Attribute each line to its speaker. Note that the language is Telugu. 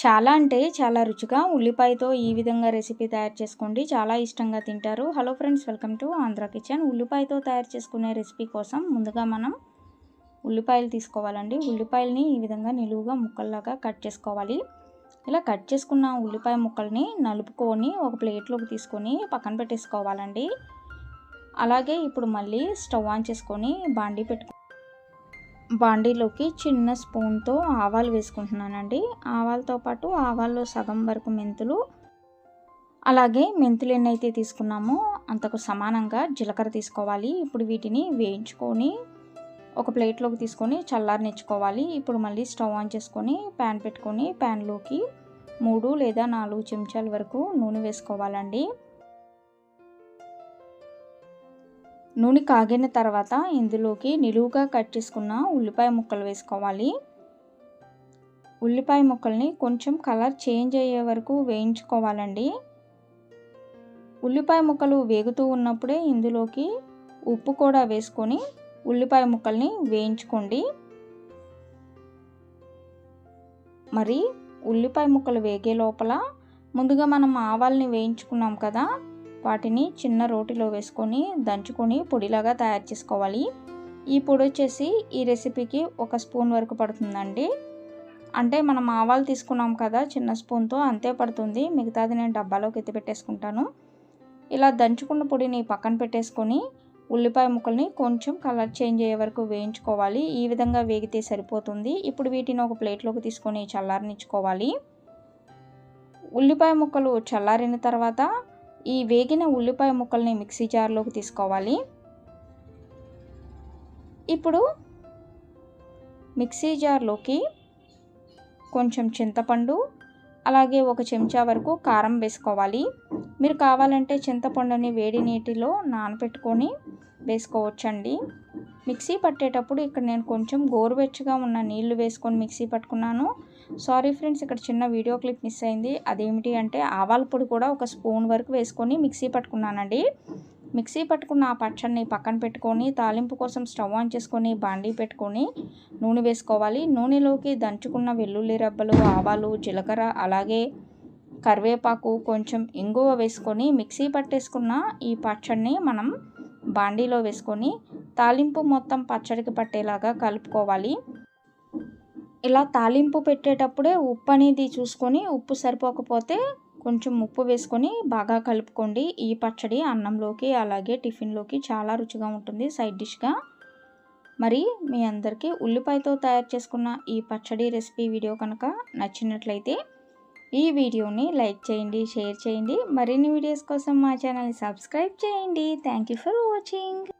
Speaker 1: చాలా అంటే చాలా రుచిగా ఉల్లిపాయతో ఈ విధంగా రెసిపీ తయారు చేసుకోండి. చాలా ఇష్టంగా తింటారు. Hello friends welcome to Andhra kitchen ఉల్లిపాయతో తయారు చేసుకునే రెసిపీ కోసం ముందుగా మనం ఉల్లిపాయలు తీసుకోవాలండి. ఉల్లిపాయలని ఈ విధంగా నిలువుగా ముక్కల్లాగా కట్ చేసుకోవాలి. ఇలా కట్ చేసుకున్న ఉల్లిపాయ ముక్కల్ని నలుపుకొని ఒక ప్లేట్లోకి తీసుకొని పక్కన పెట్టేసుకోవాలండి. అలాగే ఇప్పుడు మళ్ళీ స్టవ్ ఆన్ చేసుకొని బాండీ పెట్టుకో బాండీలోకి చిన్న స్పూన్తో ఆవాలు వేసుకుంటున్నానండి. ఆవాలతో పాటు ఆవాల్లో సగం వరకు మెంతులు అలాగే మెంతులు ఎన్నైతే తీసుకున్నామో అంతకు సమానంగా జీలకర్ర తీసుకోవాలి. ఇప్పుడు వీటిని వేయించుకొని ఒక ప్లేట్లోకి తీసుకొని చల్లారనిచ్చుకోవాలి ఇప్పుడు మళ్ళీ స్టవ్ ఆన్ చేసుకొని ప్యాన్ పెట్టుకొని ప్యాన్లోకి మూడు లేదా నాలుగు చెంచాల వరకు నూనె వేసుకోవాలండి. నూనె కాగిన తర్వాత ఇందులోకి నిలువుగా కట్ చేసుకున్న ఉల్లిపాయ ముక్కలు వేసుకోవాలి. ఉల్లిపాయ ముక్కల్ని కొంచెం కలర్ చేంజ్ అయ్యే వరకు వేయించుకోవాలండి. ఉల్లిపాయ ముక్కలు వేగుతూ ఉన్నప్పుడే ఇందులోకి ఉప్పు కూడా వేసుకొని ఉల్లిపాయ ముక్కల్ని వేయించుకోండి. మరి ఉల్లిపాయ ముక్కలు వేగే లోపల ముందుగా మనం ఆవాల్ని వేయించుకున్నాం కదా వాటిని చిన్న రోటిలో వేసుకొని దంచుకొని పొడిలాగా తయారు చేసుకోవాలి. ఈ పొడి వచ్చేసి ఈ రెసిపీకి ఒక స్పూన్ వరకు పడుతుందండి. అంటే మనం ఆవాలు తీసుకున్నాం కదా చిన్న స్పూన్తో అంతే పడుతుంది. మిగతాది నేను డబ్బాలోకి ఎత్తి పెట్టేసుకుంటాను. ఇలా దంచుకున్న పొడిని పక్కన పెట్టేసుకొని ఉల్లిపాయ ముక్కల్ని కొంచెం కలర్ చేంజ్ అయ్యే వరకు వేయించుకోవాలి. ఈ విధంగా వేగితే సరిపోతుంది. ఇప్పుడు వీటిని ఒక ప్లేట్లోకి తీసుకొని చల్లారనిచ్చుకోవాలి. ఉల్లిపాయ ముక్కలు చల్లారిన తర్వాత ఈ వేగిన ఉల్లిపాయ ముక్కల్ని మిక్సీ జార్లోకి తీసుకోవాలి. ఇప్పుడు మిక్సీ జార్లోకి కొంచెం చింతపండు అలాగే ఒక చెంచా వరకు కారం వేసుకోవాలి. మీరు కావాలంటే చింతపండుని వేడి నీటిలో నానబెట్టుకొని వేసుకోవచ్చండి. మిక్సీ పట్టేటప్పుడు ఇక్కడ నేను కొంచెం గోరువెచ్చగా ఉన్న నీళ్ళు వేసుకొని మిక్సీ పట్టుకున్నాను. సారీ ఫ్రెండ్స్ ఇక్కడ చిన్న వీడియో క్లిప్ మిస్ అయింది. అదేమిటి అంటే ఆవాల పొడి కూడా ఒక స్పూన్ వరకు వేసుకొని మిక్సీ పట్టుకున్నానండి. మిక్సీ పట్టుకున్న ఆ పచ్చడిని పక్కన పెట్టుకొని తాలింపు కోసం స్టవ్ ఆన్ చేసుకొని బాండీ పెట్టుకొని నూనె వేసుకోవాలి. నూనెలోకి దంచుకున్న వెల్లుల్లి రెబ్బలు ఆవాలు జీలకర్ర అలాగే కరివేపాకు కొంచెం ఇంగువ వేసుకొని మిక్సీ పట్టేసుకున్న ఈ పచ్చడిని మనం బాండీలో వేసుకొని తాలింపు మొత్తం పచ్చడికి పట్టేలాగా కలుపుకోవాలి. ఇలా తాలింపు పెట్టేటప్పుడే ఉప్పు అనేది చూసుకొని ఉప్పు సరిపోకపోతే కొంచెం ఉప్పు వేసుకొని బాగా కలుపుకోండి. ఈ పచ్చడి అన్నంలోకి అలాగే టిఫిన్లోకి చాలా రుచిగా ఉంటుంది సైడ్ డిష్గా. మరి మీ అందరికీ ఉల్లిపాయతో తయారు చేసుకున్న ఈ పచ్చడి రెసిపీ వీడియో కనుక నచ్చినట్లయితే ఈ వీడియోని లైక్ చేయండి షేర్ చేయండి. మరిన్ని వీడియోస్ కోసం మా ఛానల్ని సబ్స్క్రైబ్ చేయండి. Thank you for watching.